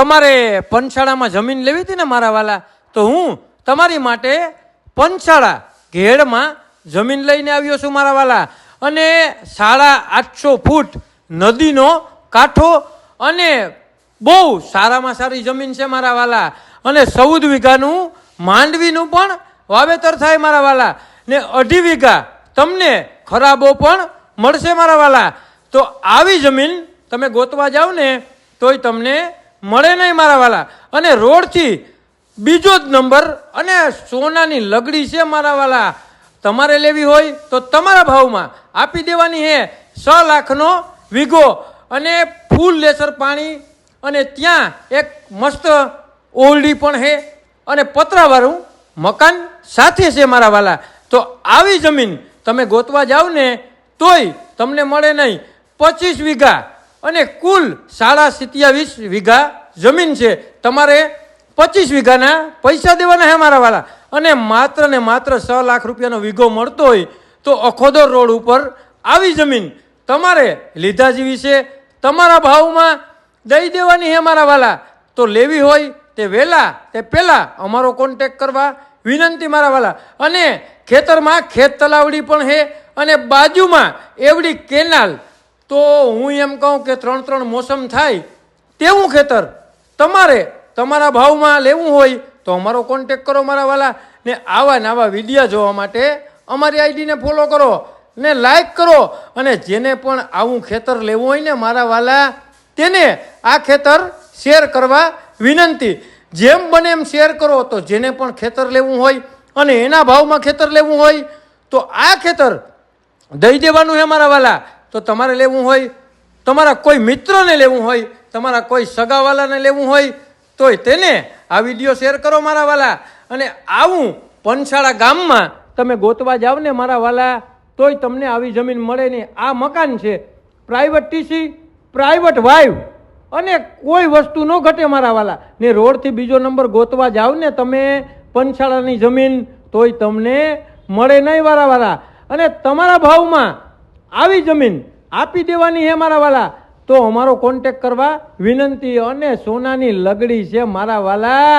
તમારે પંચાળામાં જમીન લેવી હતી ને મારા વાલા, તો હું તમારી માટે પંચાળા ઘેડમાં જમીન લઈને આવ્યો છું મારા વાલા. અને સાડા આઠસો ફૂટ નદીનો કાંઠો અને બહુ સારામાં સારી જમીન છે મારા વાલા. અને ચૌદ વીઘાનું માંડવીનું પણ વાવેતર થાય મારા વાલા. ને અઢી વીઘા તમને ખરાબો પણ મળશે મારા વાલા. તો આવી જમીન તમે ગોતવા જાઓ ને, તોય તમને મળે નહીં મારા વાલા. અને રોડથી બીજો જ નંબર, અને સોનાની લગડી છે મારા વાલા. તમારે લેવી હોય તો તમારા ભાવમાં આપી દેવાની હે. છ લાખનો વીઘો અને ફૂલ લેસર પાણી અને ત્યાં એક મસ્ત ઓરડી પણ છે અને પતરાવાળું મકાન સાથે છે મારા વાલા. તો આવી જમીન તમે ગોતવા જાઓ ને, તોય તમને મળે નહીં. પચીસ વીઘા અને કુલ સાડા સિત્યાવીસ વીઘા જમીન છે. તમારે પચીસ વીઘાના પૈસા દેવાના હે મારા વાલા. અને માત્ર ને માત્ર છ લાખ રૂપિયાનો વીઘો મળતો હોય તો અખોદર રોડ ઉપર આવી જમીન તમારે લીધા જેવી છે. તમારા ભાવમાં દઈ દેવાની હે મારા વાલા. તો લેવી હોય તે વહેલા તે પહેલાં અમારો કોન્ટેક કરવા વિનંતી મારા વાલા. અને ખેતરમાં ખેત તલાવડી પણ હે અને બાજુમાં એવડી કેનાલ. તો હું એમ કહું કે ત્રણ ત્રણ મોસમ થાય તેવું ખેતર તમારે તમારા ભાવમાં લેવું હોય તો અમારો કોન્ટેક કરો મારા વાલા ને આવા નવા વિડીયા જોવા માટે અમારી આઈડીને ફોલો કરો ને લાઈક કરો અને જેને પણ આવું ખેતર લેવું હોય ને મારા વાલા તેને આ ખેતર શેર કરવા વિનંતી. જેમ બને એમ શેર કરો તો જેને પણ ખેતર લેવું હોય અને એના ભાવમાં ખેતર લેવું હોય તો આ ખેતર દઈ દેવાનું છે મારા વાલા. તો તમારે લેવું હોય, તમારા કોઈ મિત્રને લેવું હોય તમારા કોઈ સગાવાલાને લેવું હોય, તોય તેને આ વીડિયો શેર કરો મારા વાલા. અને આવું પનશાળા ગામમાં તમે ગોતવા જાઓ ને મારા વાલા, તોય તમને આવી જમીન મળે ને આ મકાન છે. પ્રાઇવેટ ટીસી પ્રાઇવેટ વાઇવ અને કોઈ વસ્તુ ન ઘટે મારા વાલા. ને રોડથી બીજો નંબર ગોતવા જાઓ ને તમે પનશાળાની જમીન, તોય તમને મળે નહીં મારા વાલા. અને તમારા ભાવમાં આવી જમીન આપી દેવાની હે મારા વાલા. તો અમારો કોન્ટેક કરવા વિનંતી અને સોનાની લગડી છે મારા વાલા.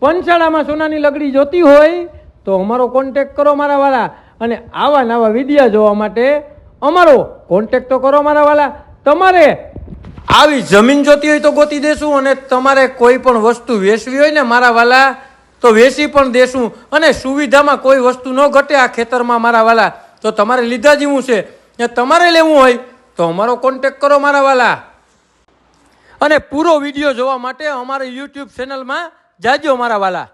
પંચાળામાં સોનાની લગડી જોતી હોય તો અમારો કોન્ટેક કરો મારા વાલા. અને આવા નવા વિડીયા જોવા માટે અમારો કોન્ટેક તો કરો મારા વાલા. તમારે આવી જમીન જોતી હોય તો ગોતી દેશું અને તમારે કોઈ પણ વસ્તુ વેચવી હોય ને મારા વાલા, તો વેચી પણ દેશું. અને સુવિધામાં કોઈ વસ્તુ ન ઘટે આ ખેતરમાં મારા વાલા. તો તમારે લીધા જેવું છે. ને તમારે લેવું હોય તો અમારો કોન્ટેક કરો મારા વાલા. અને પૂરો વીડિયો જોવા માટે અમારી યુટ્યુબ ચેનલમાં જાજો મારા વાલા.